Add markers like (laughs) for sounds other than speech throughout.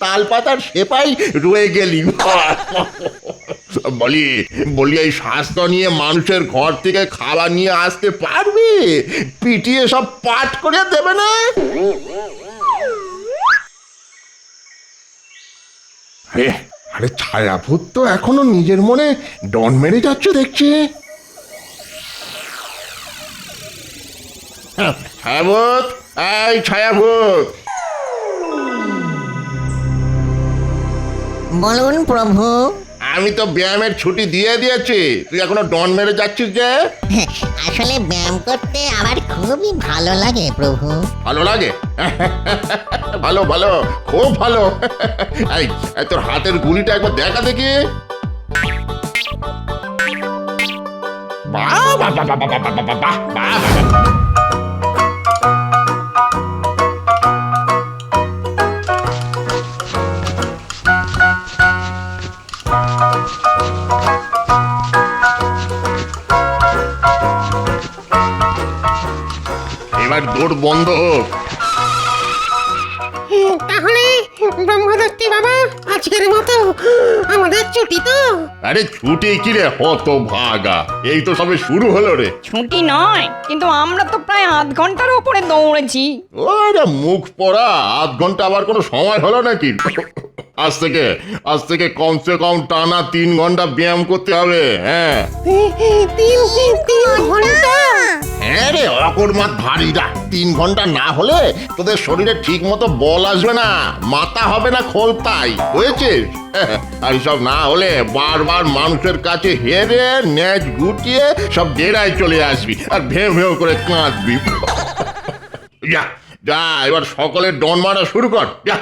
তাল পাতার সেপাই রয়ে গেলি বলি বলি এই স্বাস্থ্য নিয়ে মানুষের ঘর থেকে খাবার নিয়ে আসতে পারবি? পিটিয়ে সব পাট করে দেবে না? আরে ছায়াভূত তো এখনও নিজের মনে ডন মেরে যাচ্ছে দেখছি। ছায়াভূত এই ছায়াভূত। বলুন প্রভু আমি তো ব্যায়ামের ছুটি দিয়ে দিয়েছি তুই এখনও ডন মেরে যাচ্ছিস যে আসলে ব্যায়াম করতে আমার খুবই ভালো লাগে প্রভু ভালো লাগে ভালো ভালো খুব ভালো এই তোর হাতের গুলিটা একবার দেখা দেখি বাহ, বাহ, বাহ, বাহ, বাহ, বাহ, বাহ, বাহ, বাহ। দৌড় বন্ধ হোক। তাহলে ব্রহ্মদত্তি বাবা আজকের মতো আমাদের ছুটি তো। আরে ছুটি কি রে হত ভাগা এই তো সবে শুরু হলো রে। ছুটি নয় কিন্তু আমরা তো প্রায় আধ ঘণ্টার উপরে দৌড়েছি। ওরে মুখ পড়া আধ ঘণ্টা আবার কোনো সময় হলো নাকি? আজ থেকে আজ থেকে কমসে কম টানা তিন ঘণ্টা ব্যায়াম করতে হবে হ্যাঁ। হ্যাঁ রে অকর্মাত ভারীরা তিন ঘণ্টা না হলে তোদের শরীরে ঠিক মতো বল আসবে না, মাথা হবে না খোলতাই হয়েছিস আর সব না হলে বারবার মানুষের কাছে হেরে, ন্যাচ গুটিয়ে সব ডেরায় চলে আসবি আর ভেউ ভেউ করে কাঁদবি। যা যা, এবার সকলের ডন মারা শুরু কর, যা।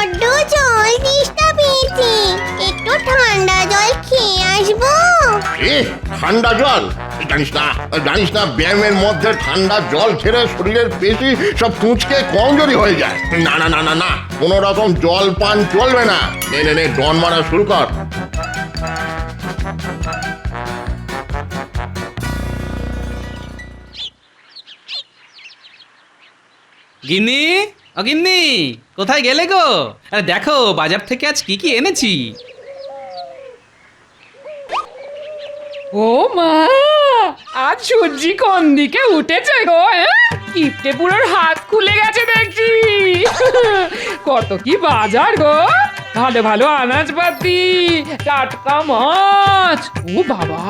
বড্ড জল তেষ্টা পেয়েছে। একটু ঠান্ডা জল খেয়ে আসব। এ ঠান্ডা জল? জানিস না জানিস না ব্যায়ামের মধ্যে ঠান্ডা জল ছেড়ে শরীরের পেশি সব কুঁচকে কমজোরি হয়ে যায়। না না না না না কোনো রকম জল পান চলবে না। নে নে নে ডন মারা শুরু কর। গিন্নি? ও গিন্নি, কোথায় গেলে গো? আরে দেখো, বাজার থেকে আজ কি কি এনেছি? ও মা, আজ সূর্যি কোন দিকে উঠেছে গো হ্যাঁ? কিপটে পুরোর হাত খুলে গেছে দেখছি। কত কি বাজার গো, ভালো ভালো আনাজপাতি, টাটকা মাছ। ও বাবা,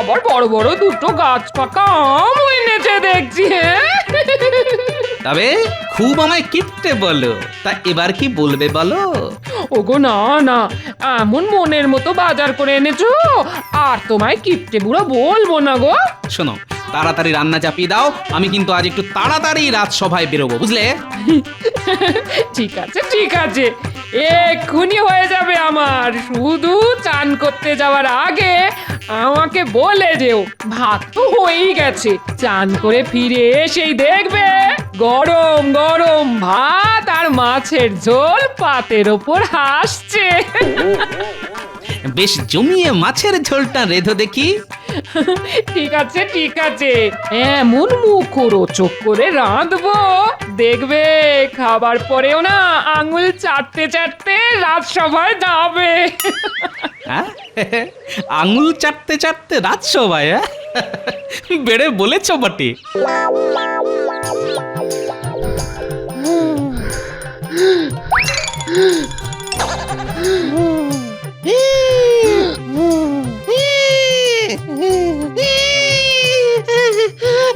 আবার বড় বড় দুটো গাছ পাকা আম এনেছে দেখছি হ্যাঁ? তবে খুব আমায় কিপটে বলো। তা এবার কি বলবে বলো? ওগো না না এমন মনের মতো বাজার করে এনেছো আর তোমায় কিপটে বুড়ো বলব না গো। শোনো তাড়াতাড়ি রান্না চাপিয়ে দাও আমি কিন্তু আজ একটু তাড়াতাড়ি রাজসভায় বেরোবো বুঝলে? (laughs) ঠিক আছে ঠিক আছে। এক্ষুনি হয়ে যাবে আমার। শুধু চান করতে যাওয়ার আগে আমাকে বলে যেও ভাত তো হয়েই গেছে। চান করে ফিরে এসেই দেখবে গরম গরম ভাত আর মাছের ঝোল পাতের ওপর হাসছে। বেশ জমিয়ে মাছের ঝোলটা রেধো দেখি। ঠিক আছে ঠিক আছে। এমন মুখরোচক করে রাঁধবো। দেখবে খাবার পরেও না আঙুল চাটতে চাটতে রাজসভায় যাবে। হ্যাঁ? আঙুল চাটতে চাটতে রাজসভায় হ্যাঁ? বেড়ে বলেছ বটে।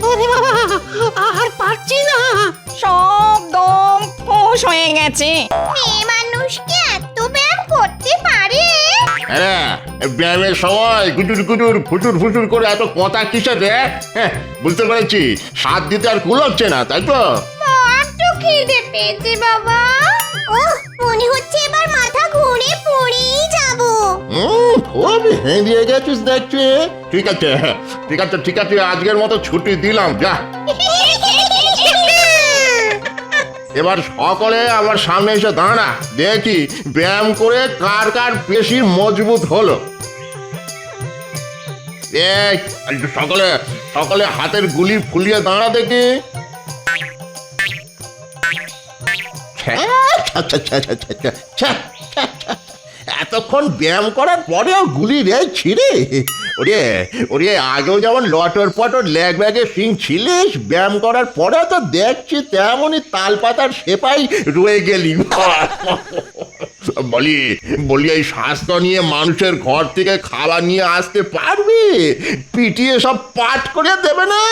ওরে বাবা আর পারছি না। সব দম ফোঁস হয়ে গেছে। মেয়ে মানুষ কি এত ব্যায়াম করতে পারে? হ্যাঁ ব্যায়ামের সময় গুটুর গুটুর ফুটুর ফুটুর করে এত কথা কিসে রে? হ্যাঁ বুঝতে পেরেছি। সাত দিতে আর কুলোচ্ছে না তাই তো? বড্ড খিদে পেয়েছে বাবা। ও মনে হচ্ছে এবার মাথা ঘুরে পড়েই খাব হেঁদিয়ে গেছিস দেখছি। ঠিক আছে ঠিক আছে ঠিক আছে, আজকের মতো ছুটি দিলাম, যা। এবার সকলে আমার সামনে এসে দাঁড়া, দেখি ব্যায়াম করে কার কার পেশি মজবুত হলো। সকলে সকলে হাতের গুলি ফুলিয়ে দাঁড়া দেখি। ছ্যা ছ্যা ছ্যা ছ্যা ছ্যা। এতক্ষণ ব্যায়াম করার পরেও গুলি রে ছিঁড়ে। ওরে ওরে আগেও যেমন লটর পটর ল্যাগ ব্যাগে সিং ছিলিস ব্যায়াম করার পরে তো দেখছি তেমনই তাল পাতার সেপাই রয়ে গেলি। বলি বলি এই স্বাস্থ্য নিয়ে মানুষের ঘর থেকে খাবার নিয়ে আসতে পারবি? পিটিয়ে সব পাঠ করে দেবে না?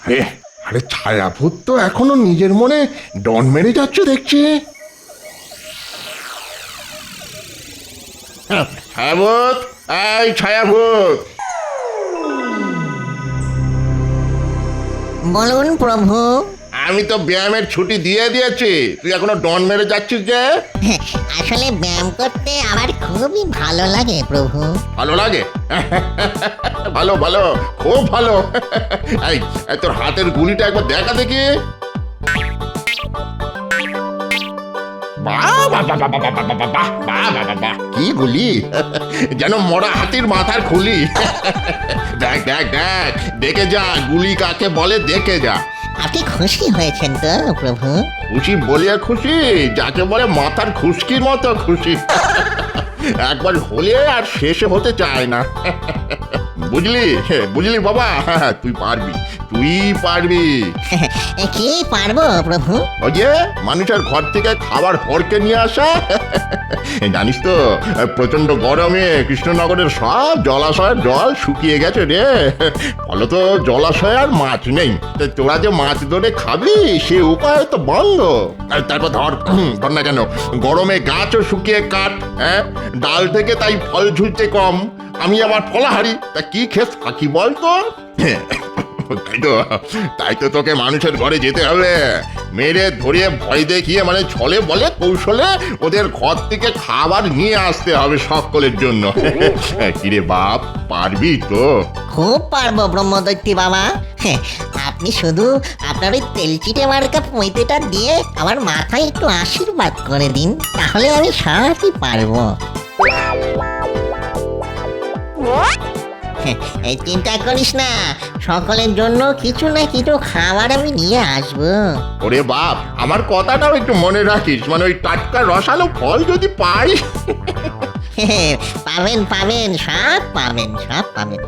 এ, আরে ছায়াভূত তো এখনও নিজের মনে ডন মেরে যাচ্ছে দেখছি। হ্যাঁ, ছায়াভূত এই ছায়াভূত। বলুন প্রভু। আমি তো ব্যায়ামের ছুটি দিয়ে দিয়েছি তুই এখনও ডন মেরে যাচ্ছিস যে আসলে ব্যায়াম করতে আমার খুবই ভালো লাগে প্রভু ভালো লাগে ভালো ভালো খুব ভালো এই এই তোর হাতের গুলিটা একবার দেখা দেখি বাহ, বাহ, বাহ, বাহ, বাহ, বাহ, বাহ, বাহ, বাহ, বাহ, বাহ, বাহ, বাহ। কি গুলি যেন মরা হাতির মাথার খুলি দেখ দেখ দেখ দেখে যা গুলি কাকে বলে দেখে যা আপনি খুশি হয়েছেন তো, প্রভু? খুশি বলিয়া খুশি, যাকে বলে মাথার খুশকির মতো খুশি। (laughs) একবার হলে আর শেষে হতে চায় না। (laughs) বুঝলি? বুঝলি বাবা? তুই পারবি তুই পারবি। (laughs) কি পারব প্রভু? ওই যে মানুষের ঘর থেকে খাবার হরকে নিয়ে আসা। (laughs) জানিস তো প্রচণ্ড গরমে কৃষ্ণনগরের সব জলাশয়ের জল শুকিয়ে গেছে রে। (laughs) ফলত জলাশয়ে আর মাছ নেই। তা তোরা যে মাছ ধরে খাবি সে উপায় তো বন্ধ। আর তারপর ধর ধর না কেন গরমে গাছও শুকিয়ে কাঠ হ্যাঁ? ডাল থেকে তাই ফল ঝুলছে কম। আমি আবার ফলাহারি? তা কি খেস ফাঁকি বলতো তাই তো তাই তো তোকে মানুষের ঘরে যেতে হবে। মেরে ধরিয়ে ভয় দেখিয়ে মানে ছলে বলে, কৌশলে ওদের ঘর থেকে খাবার নিয়ে আসতে হবে সকলের জন্য। কিরে বাপ, পারবি তো? খুব পারব ব্রহ্মদৈত্যী বাবা। আপনি শুধু আপনার ওই তেলচিটে মার্কা পৈতেটা দিয়ে আমার মাথায় একটু আশীর্বাদ করে দিন, তাহলে আমি সবই পারব। চিন্তা করিস না। সকলের জন্য কিছু না কিছু খাবার আমি নিয়ে আসব। ওরে বাপ আমার কথাটাও একটু মনে রাখিস। মানে ওই টাটকা রসালো ফল যদি পাই পাবেন পাবেন সব পাবেন সব পাবেন।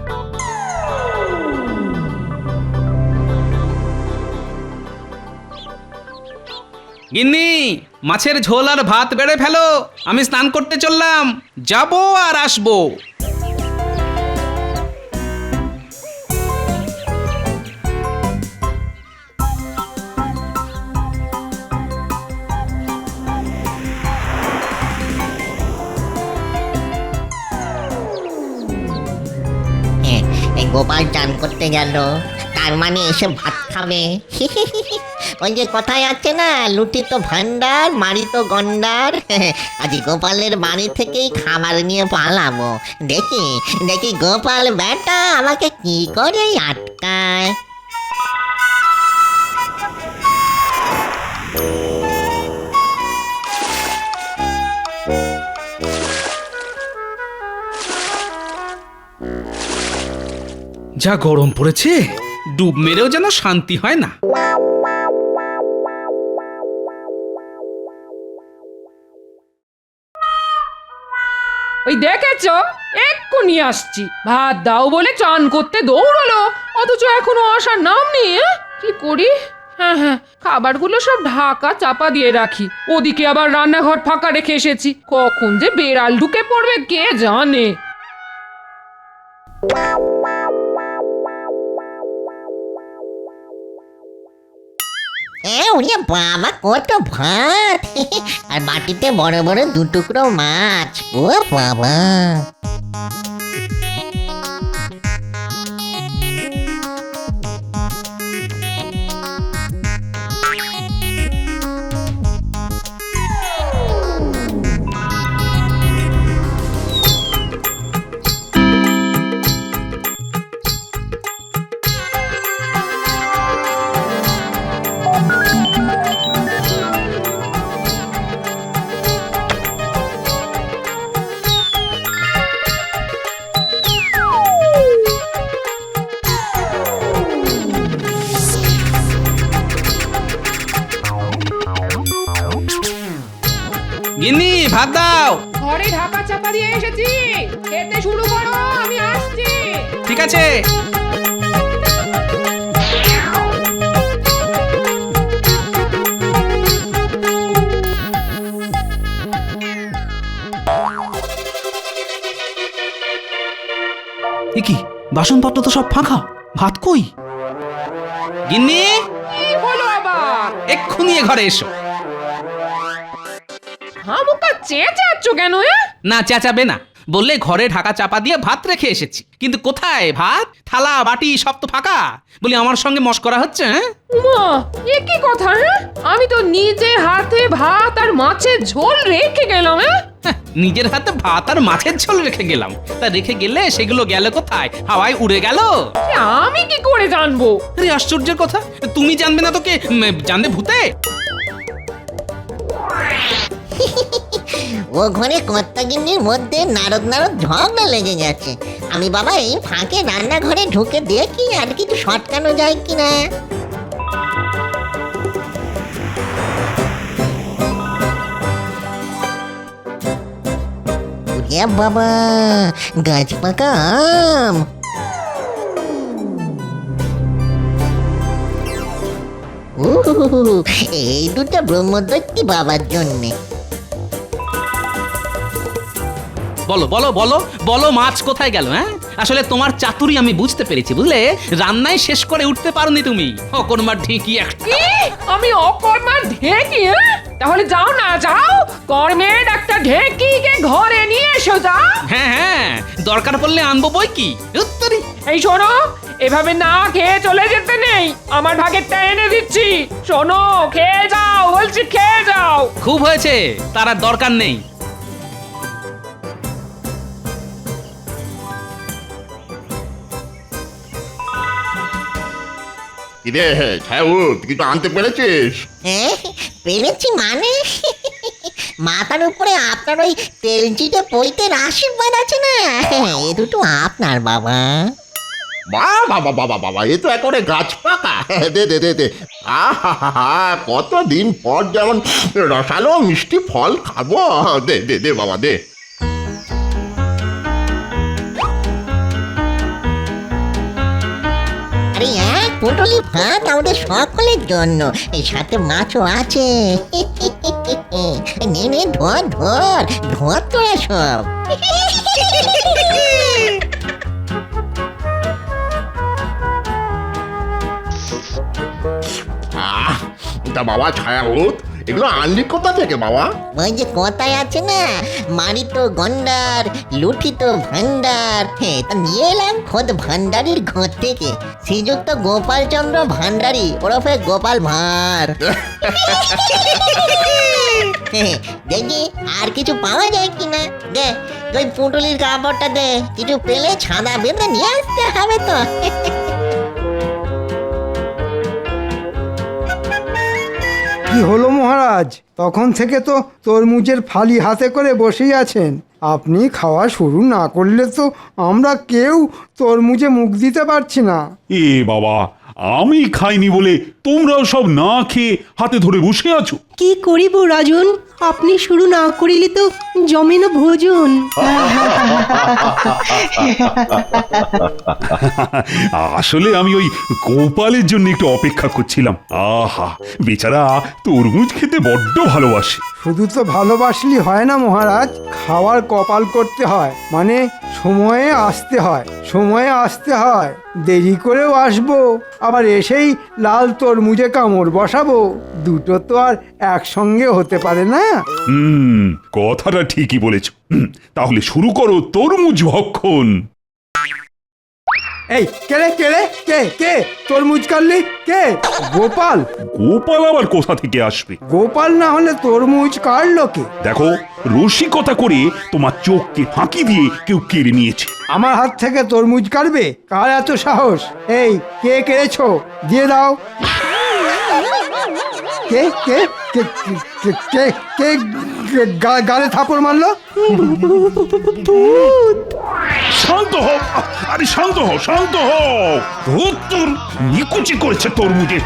গিন্নি মাছের ঝোল আর ভাত বেড়ে ফেলো। আমি স্নান করতে চললাম। যাব আর আসব। গোপাল চান করতে গেল। তার মানে এসে ভাত খাবে। (laughs) ওই যে কথায় আছে না, লুটি তো ভান্ডার মারি তো গন্ডার। (laughs) আজ গোপালের বাড়ি থেকেই খাবার নিয়ে পালাবো। দেখি দেখি গোপাল বেটা আমাকে কি করে আটকায়। যা গরম পড়েছে। ডুব মেরেও যেন শান্তি হয় না। ওই দেখেছ? এক্ষুনি আসছি। ভাত দাও বলে চান করতে দৌড়ালো। অথচ এখনও আসার নাম নেই এ? কি করি? হ্যাঁ হ্যাঁ খাবারগুলো সব ঢাকা চাপা দিয়ে রাখি। ওদিকে আবার রান্নাঘর ফাঁকা রেখে এসেছি। কখন যে বেড়াল ঢুকে পড়বে কে জানে? এ উড়িয়ে বাবা কত ভাত। (laughs) আর বাটিতে বড় বড় দু টুকরো মাছ। ও বাবা। ভাত দাও। ঘরে ঢাকা চাপা দিয়ে এসেছি। খেতে শুরু করো আমি আসছি। ঠিক আছে। এ কি বাসনপত্র তো সব ফাঁকা? ভাত কই? গিন্নি? কি হলো আবার? এক্ষুনি এ ঘরে এসো। চেঁচাচ্ছ কেন এ? না চেঁচাবে না। বললে ঘরে ঢাকা চাপা দিয়ে ভাত রেখে এসেছি। কিন্তু কোথায় ভাত? থালা বাটি সব তো ফাঁকা। বলি আমার সঙ্গে মস্করা হচ্ছে হ্যাঁ? উমা এ কি কথা হ্যাঁ? আমি তো নিজে হাতে ভাত আর মাছের ঝোল রেখে গেলাম হ্যাঁ হ্যাঁ, নিজের হাতে ভাত আর মাছের ঝোল রেখে গেলাম। তা রেখে গেলে সেগুলো গেল কোথায়? হাওয়ায় উড়ে গেল? সে আমি কি করে জানব? আরে আশ্চর্যের কথা। তুমি জানবে না তোকে জানবে ভূতে? (laughs) ও ঘরে কর্তাগিন্নির মধ্যে নারদ নারদ ঝগড়া লেগে গেছে। আমি বাবা এই ফাঁকে রান্নাঘরে ঢুকে দেখি আর কিছু সটকানো যায় কিনা। বাবা, গাছ পাকা আম এই দুটো ব্রহ্মদৈত্যী বাবার জন্যে। বলো বলো বলো বলো মাছ কোথায় গেল হ্যাঁ? আসলে তোমার চাতুরি আমি বুঝতে পেরেছি বুঝলে? রান্নায় শেষ করে উঠতে পারোনি তুমি। অকর্মার ঢেঁকি একটা কি? আমি অকর্মার ঢেঁকি হ্যাঁ? তাহলে যাও না যাও। কর্মের একটা ঢেকিকে ঘরে নিয়ে এসো যাও। হ্যাঁ হ্যাঁ দরকার পড়লে আনব বই কি? উত্তরি এই শোনো এভাবে না খেয়ে চলে যেতে নেই। আমার ভাগেরটা এনে দিচ্ছি। শোনো খেয়ে যাও বলছি খেয়ে যাও। খুব হয়েছে তার আর দরকার নেই। কিরে ছাউত কিছু আনতে পেরেছিস? হ্যাঁ পেরেছি মানে? মাথার উপরে আপনার ওই আশীর্বাদ আছে না? এ দুটো আপনার বাবা। বাবা বাবা বাবা বাবা এ তো একেবারে গাছ পাকা। দে দে দে দে। আহা কতদিন পর যেমন রসালো মিষ্টি ফল খাব। দে দে দে বাবা দে। আরে এক পুটলি ভাত আমাদের সকলের জন্য। এই সাথে মাছও আছে। নেমে ধর ধর ধর তোরা সব। বাবা ছায়াউত এগুলো আনলি কোথা থেকে, বাবা? ওই যে কথায় আছে না? মারিত গন্ডার, লুঠিত ভান্ডার। হ্যাঁ তা নিয়ে এলাম খোদ ভান্ডারির ঘর থেকে। শ্রীযুক্ত গোপালচন্দ্র ভান্ডারি, ওরফে গোপাল ভাঁড়। দেখি আর কিছু পাওয়া যায় কিনা? দে ওই পুটুলির কাপড়টা দে, কিছু পেলে ছাদা বেঁধে নিয়ে আসতে হবে তো। কি হলো মহারাজ। তখন থেকে তো তরমুজের ফালি হাতে করে বসেই আছেন। আপনি খাওয়া শুরু না করলে তো আমরা কেউ তরমুজে মুখ দিতে পারছি না। এ বাবা, আমি খাইনি বলে তোমরাও সব না খেয়ে হাতে ধরে বসে আছো? কি করিব রাজন? আপনি শুরু না করিলে তো জমে না ভোজন। আসলে আমি ওই গোপালের জন্য একটু অপেক্ষা করছিলাম। আহা বেচারা তরমুজ খেতে বড্ড ভালোবাসে। শুধু তো ভালোবাসলি হয় না মহারাজ খাওয়ার কপাল করতে হয়। মানে সময়ে আসতে হয় সময়ে আসতে হয়। দেরি করেও আসব আবার এসেই লাল তরমুজে কামড় বসাবো। দুটো তো আর একসঙ্গে হতে পারে না? হুম কথাটা ঠিকই বলেছ। হুম, তাহলে শুরু করো তরমুজ ভক্ষণ। এই কে রে কে রে কে কে? তরমুজ কাটলি? কে? গোপাল। গোপাল আবার কোথা থেকে আসবে? গোপাল না হলে তরমুজ কাটলো কে? দেখো রসিকতা করে তোমার চোখকে ফাঁকি দিয়ে কেউ কেড়ে নিয়েছে। আমার হাত থেকে তরমুজ কাটবে? কার এত সাহস? এই কে কেড়েছো? দিয়ে দাও। কে কে কে কে কে কে গালে থাপড় মারলো? শান্ত হও। আরে শান্ত হও শান্ত হও। ভূত তোর নিকুচি করেছে তরমুজে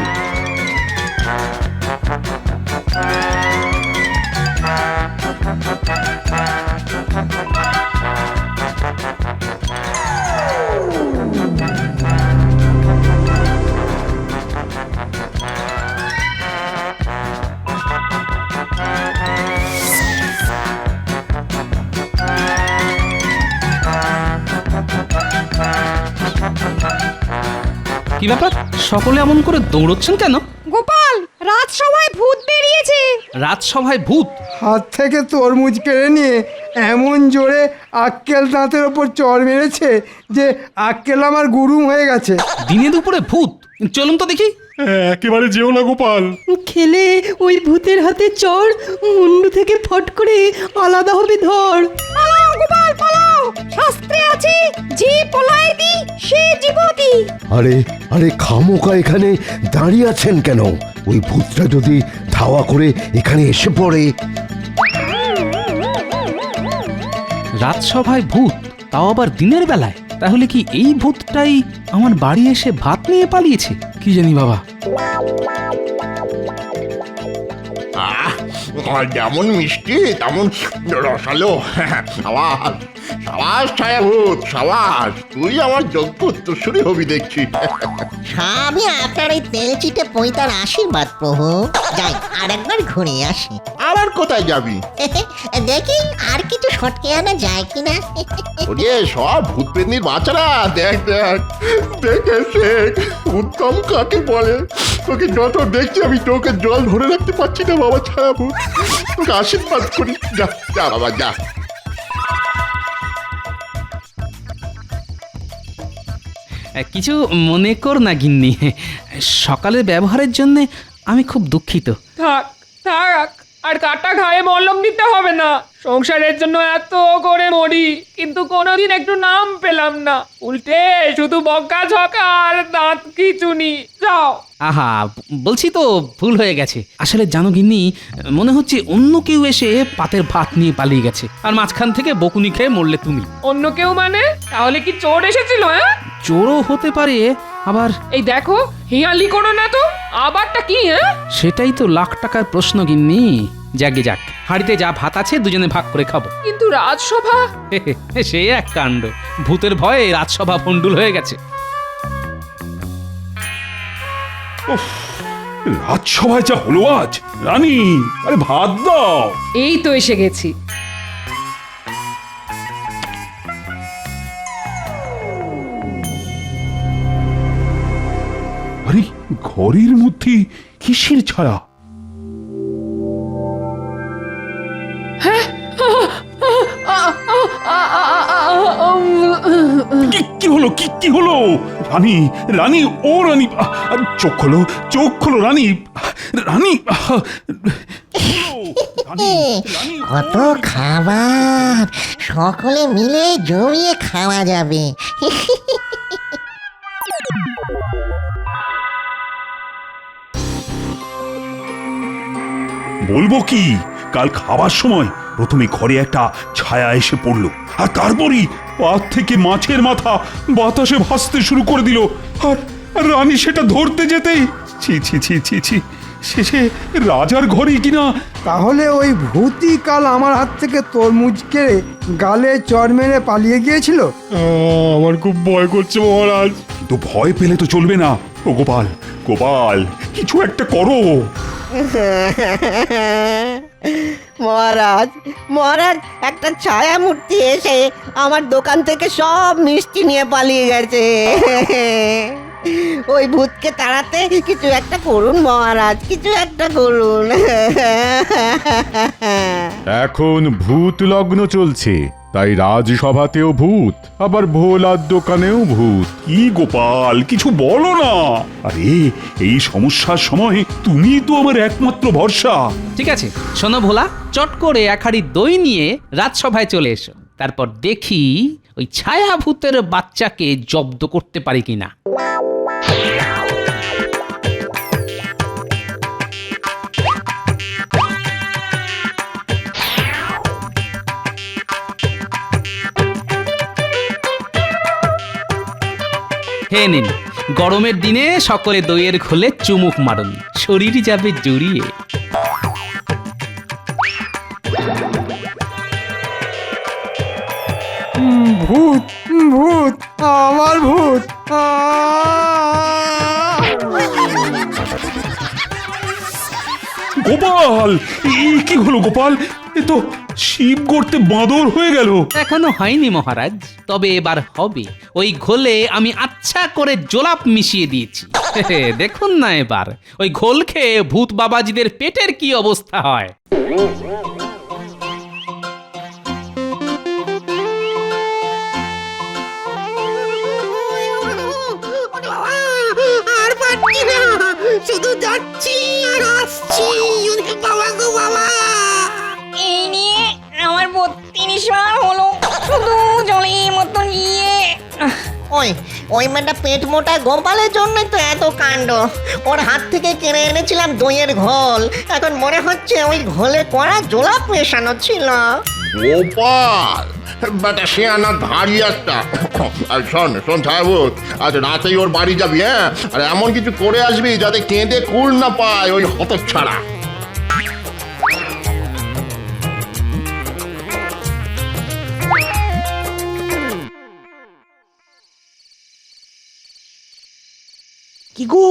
কি ব্যাপার? সকলে এমন করে দৌড়চ্ছেন কেন? গোপাল রাজসভায় ভূত বেরিয়েছে। রাজসভায় ভূত? হাত থেকে তরমুজ কেড়ে নিয়ে এমন জোরে আক্কেল দাঁতের ওপর চড় মেরেছে যে আক্কেল আমার গুরুম হয়ে গেছে। দিনে দুপুরে ভূত? চলুন তো দেখি। একেবারে যেও না গোপাল। খেলে ওই ভূতের হাতে চড় মুন্ডু থেকে ফট করে আলাদা হবে ধর। গোপাল শাস্ত্রে আছে যে পলায়তি সে জীবতি। আরে আরে খামোকা এখানে দাঁড়িয়ে আছেন কেন? ওই ভূতটা যদি ধাওয়া করে এখানে এসে পড়ে। রাজসভায় ভূত তাও আবার দিনের বেলায়? তাহলে কি এই ভূতটাই আমার বাড়ি এসে ভাত নিয়ে পালিয়েছে? কি জানি বাবা। আহ যেমন মিষ্টি তেমন রসালো। সাবাস সাবাস ছায়াভূত সাবাস। তুই আমার যোগ্য উত্তরসূরি হবি দেখছি। সবই আপনার এই তেল চিটে পৈতার আশীর্বাদ প্রভু। যাই আর একবার ঘুরে আসি। আবার কোথায় যাবি? দেখি আর কিছু সটকে আনা যায় কিনা। ওরে সব ভূত পেতনির বাচ্চারা দেখ দেখ দেখে শেখ উত্তম কাকে বলে? তোকে যত দেখছি আমি তোকে জল ধরে রাখতে পারছি না বাবা ছায়া ভূত তোকে আশীর্বাদ করি। যা যা বাবা যা। কিছু মনে কর না গিন্নি। সকালের ব্যবহারের জন্য আমি খুব দুঃখিত। থাক থাক। আর কাটা ঘায়ে মলম দিতে হবে না। সংসারের জন্য এত করে মরি কিন্তু কোনোদিন একটু নাম পেলাম না। উল্টে শুধু বকা ঝকা আর দাঁত খিচুনি যাও। আহা বলছি তো ভুল হয়ে গেছে। আসলে জানো গিন্নি মনে হচ্ছে অন্য কেউ এসে পাতের ভাত নিয়ে পালিয়ে গেছে। আর মাঝখান থেকে বকুনি খেয়ে মরলে তুমি। অন্য কেউ মানে? তাহলে কি চোর এসেছিল হ্যাঁ? চোরও হতে পারে আবার এই দেখো হিয়ালি করো না তো? আবারটা কি হ্যাঁ? সেটাই তো লাখ টাকার প্রশ্ন গিন্নি। যাকে যাক হাড়িতে যা ভাত আছে দুজনে ভাগ করে খাব। কিন্তু রাজসভা? সে এক কাণ্ড। ভূতের ভয়ে রাজসভা ভণ্ডুল হয়ে গেছে। রাজসভায় যা হলো আজ রানী আরে ভাত দাও। এই তো এসে গেছি। ঘরের মধ্যে কিসের ছায়া? কি হলো কি কি হলো? রানী রানী ও রানী চোখ খোলো চোখ খোলো রানী, রানী, কত খাবার সকলে মিলে জমিয়ে খাওয়া যাবে। (laughs) বলব কি? কাল খাবার সময় প্রথমে ঘরে একটা ছায়া এসে পড়ল আর তারপরই পাত থেকে মাছের মাথা বাতাসে ভাসতে শুরু করে দিল। আর আর রানী সেটা ধরতে যেতেই ছি ছি ছি ছি ছি শেষে রাজার ঘরেই কিনা তাহলে ওই ভূতই কাল আমার হাত থেকে তরমুজ কেড়ে গালে চড় মেরে পালিয়ে গিয়েছিল? আমার খুব ভয় করছে মহারাজ। তো ভয় পেলে তো চলবে না। ও গোপাল গোপাল কিছু একটা করো। মহারাজ মহারাজ, একটা ছায়া মূর্তি এসে আমার দোকান থেকে সব মিষ্টি নিয়ে পালিয়ে গেছে। ওই ভূতকে তাড়াতে কিছু একটা করুন মহারাজ, কিছু একটা করুন। এখন ভূত লগ্ন চলছে। তাই রাজসভাতেও ভূত আবার ভোলার দোকানেও ভূত। কি গোপাল কিছু বলো না। আরে এই সমস্যার সময় তুমি তো আমার একমাত্র ভরসা। ঠিক আছে শোনো ভোলা চট করে এক হাড়ি দই নিয়ে রাজসভায় চলে এসো। তারপর দেখি ওই ছায়া ভূতের বাচ্চাকে জব্দ করতে পারি কিনা। হে নিন। গরমের দিনে সকলে দইয়ের খোলে চুমুক মারুন। শরীর যাবে জুড়িয়ে। ভূত ভূত আমার ভূত। গোপাল কি হলো গোপাল? এ তো শিব গর্তে বাঁদর হয়ে গেল। এখনও হয়নি মহারাজ তবে এবার হবে। ওই ঘোলে আমি আচ্ছা করে জোলাপ মিশিয়ে দিয়েছি। দেখুন না এবার ওই ঘোল খেয়ে ভূত বাবাজিদের পেটের কি অবস্থা হয়? শুধু যাচ্ছি আর আসছি। ওই ওই মেয়েটা পেট মোটা গোপালের জন্যই তো এত কাণ্ড। ওর হাত থেকে কিনে এনেছিলাম দইয়ের ঘোল। এখন মনে হচ্ছে ওই ঘোলে করা জোলাপ মেশানো ছিল। গোপাল বেটা সে আনার ধারি একটা। আর শোন শোন সাহেবুত, আজ রাতেই ওর বাড়ি যাবি হ্যাঁ? আর এমন কিছু করে আসবি যাতে কেঁদে কুল না পায় ওই হত কি গো?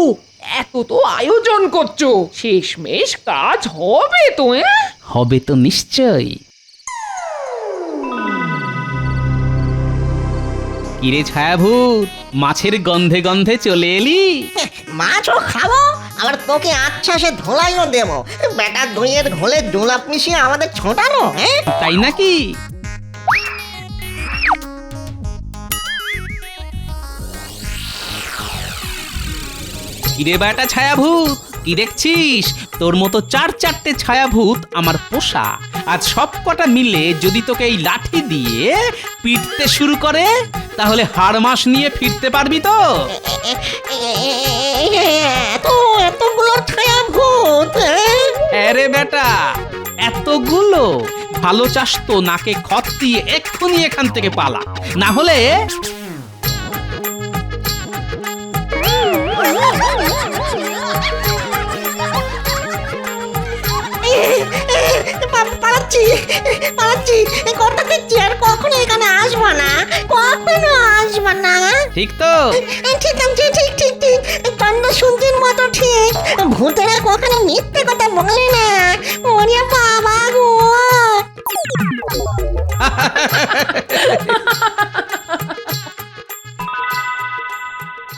এত তো আয়োজন করছ। শেষমেশ কাজ হবে তো হ্যাঁ? হবে তো নিশ্চয়ই। কিরে ছায়াভূত মাছের গন্ধে গন্ধে চলে এলি? মাছও খাব আবার তোকে আচ্ছা সে ধোলাইও দেবো। বেটা দইয়ের ঘোলে জোলাপ মিশিয়ে আমাদের ছোটানো হ্যাঁ? তাই নাকি? কিরে বেটা ছায়াভূত? কি দেখছিস? তোর মতো চার চারটে ছায়াভূত আমার পোষা। আজ সব কটা মিলে যদি তোকে এই লাঠি দিয়ে পিটতে শুরু করে তাহলে হাড় মাস নিয়ে ফিরতে পারবি তো? এত এতগুলো ছায়া ভূত হ্যাঁ? আরে বেটা এতগুলো। ভালো চাস তো নাকে খত দিয়ে এক্ষুনি এখান থেকে পালা। না হলে পালাচ্ছি পালাচ্ছি কথা দিচ্ছি আর কখনো এখানে আসব না। কখনো আসব না। ঠিক তো। ঠিক আছে ঠিক ঠিক ঠিক। কান্না শুনছেন মতো ঠিক। ভূতেরা কখনো মিথ্যে কথা বলে না। ওরে বাবা গো। (laughs)